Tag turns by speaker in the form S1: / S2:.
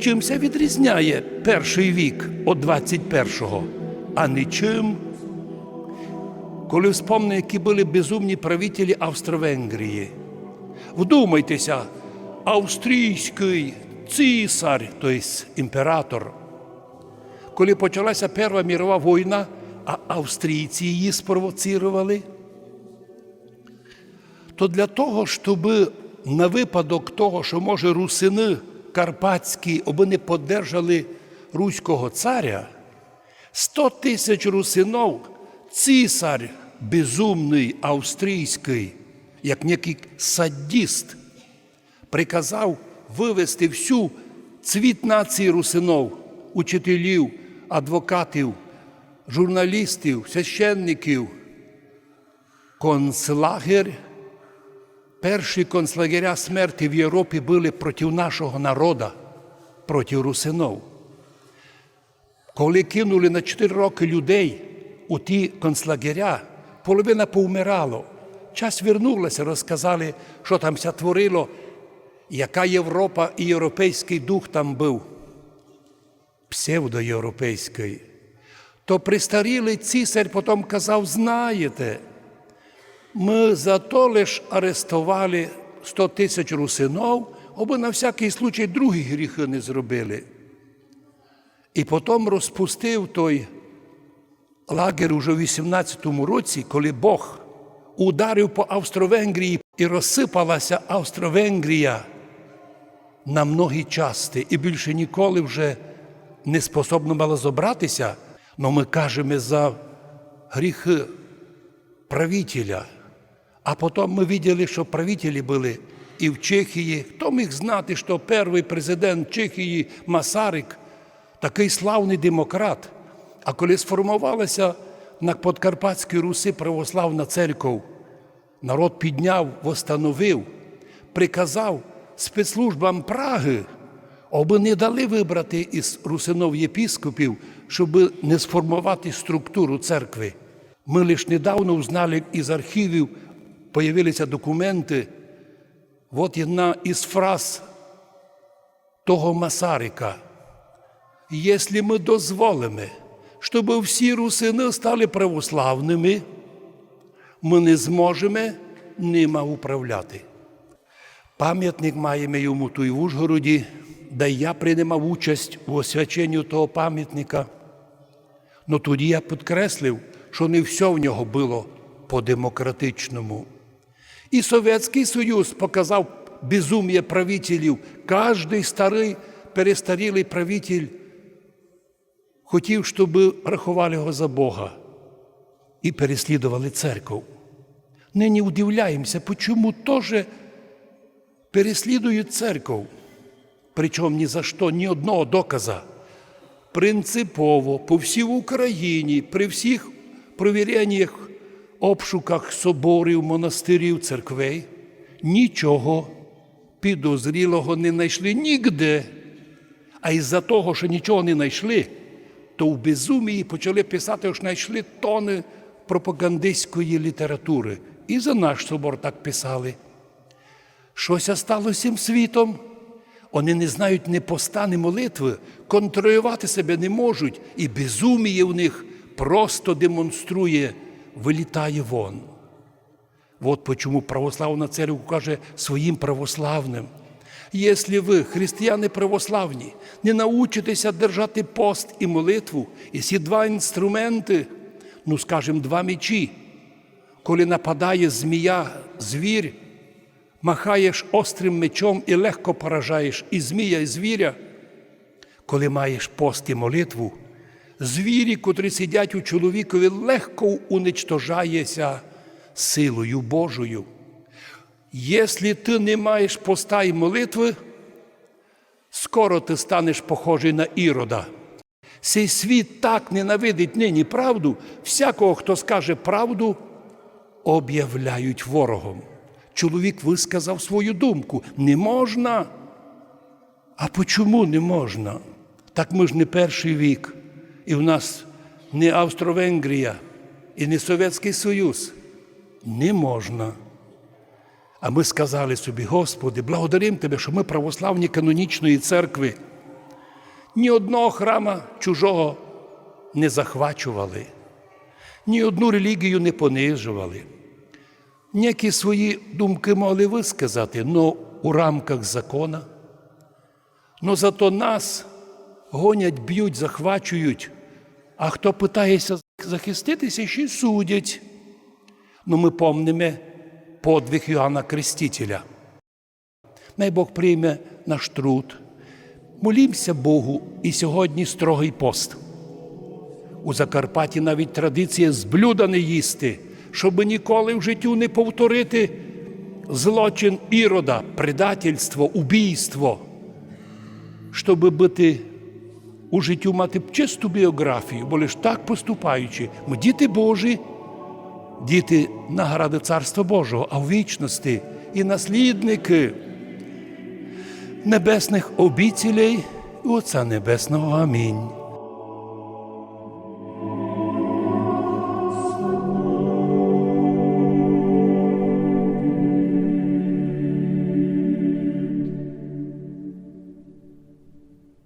S1: чимся відрізняє перший вік від 21-го, а нічим. Коли вспомню, які були безумні правителі Австро-Венгрії. Вдумайтеся, австрійський цісар, тобто імператор. Коли почалася Перша мірова війна, а австрійці її спровоцірували, то для того, щоб на випадок того, що може русини карпатські, аби не подержали руського царя, 100 тисяч русинов, цісар безумний австрійський, як некий садіст, приказав вивести всю цвіт нації русинов, учителів, адвокатів, журналістів, священників, концлагер. Перші концлагеря смерті в Європі були проти нашого народу, проти русинов. Коли кинули на 4 роки людей у ті концлагеря, половина повмирало. Час вернулася, розказали, що там ся творило, яка Європа і європейський дух там був. Псевдоєвропейський. То престарілий цісар потім казав, знаєте, ми за то лиш арестували 100 тисяч русинов, аби на всякий случай другі гріхи не зробили. І потім розпустив той лагер уже в 18-му році, коли Бог ударив по Австро-Венгрії і розсипалася Австро-Венгрія на многі части, і більше ніколи вже не способна мала зобратися, але ми кажемо за гріхи правителя. А потім ми бачили, що правителі були і в Чехії. Хто міг знати, що перший президент Чехії Масарик, такий славний демократ. А коли сформувалася на Подкарпатській Русі православна церква, народ підняв, восстановив, приказав спецслужбам Праги, аби не дали вибрати із русинов єпіскопів, щоб не сформувати структуру церкви. Ми лише недавно узнали із архівів, появилися документи. От одна із фраз того Масарика. Якщо ми дозволимо, щоб всі русини стали православними, ми не зможемо ними управляти. Пам'ятник маємо йому тут в Ужгороді, де я приймав участь у освяченні того пам'ятника. Ну тоді я підкреслив, що не все в нього було по-демократичному. І Совєтський Союз показав безум'я правителів. Кожний старий перестарілий правитель хотів, щоб рахували його за Бога і переслідували церкву. Нині удивляємося, чому теж переслідують церкву. Причому ні за що, ні одного доказа. Принципово по всій Україні, при всіх провіряннях, обшуках соборів, монастирів, церквей, нічого підозрілого не знайшли нігде. А із-за того, що нічого не знайшли, то в безумії почали писати, що знайшли тони пропагандистської літератури. І за наш собор так писали. Щося стало всім світом. Вони не знають ні поста, ні молитви, контролювати себе не можуть, і безуміє в них просто демонструє, вилітає вон. От чому православна церква каже своїм православним. Якщо ви, християни православні, не научитеся держати пост і молитву, і ці два інструменти, ну скажімо, два мечі, коли нападає змія, звір, махаєш острим мечом і легко поражаєш і змія, і звіря, коли маєш пост і молитву, звірі, котрі сидять у чоловікові, легко уничтожається силою Божою. Якщо ти не маєш поста і молитви, скоро ти станеш похожий на ірода. Цей світ так ненавидить нині правду, всякого, хто скаже правду, об'являють ворогом. Чоловік висказав свою думку. Не можна. А чому не можна? Так ми ж не перший вік, і в нас не Австро-Венгрія, і не Совєтський Союз. Не можна. А ми сказали собі, Господи, благодарим Тебе, що ми православні канонічної церкви. Ні одного храма чужого не захвачували, ні одну релігію не понижували. Ніякі свої думки могли висказати, але у рамках закона. Но зато нас гонять, б'ють, захвачують, а хто питається захиститися, ще й судять. Ну ми помнимо подвиг Йоанна Крестителя. Най Бог прийме наш труд. Молімося Богу і сьогодні строгий пост. У Закарпатті навіть традиція з блюда не їсти, щоб ніколи в життю не повторити злочин ірода, предательство, убійство, щоб бути у життю мати чисту біографію, бо лиш так поступаючи, ми діти Божі, діти награди Царства Божого, а в вічності і наслідники небесних обіцілей і Отця Небесного. Амінь.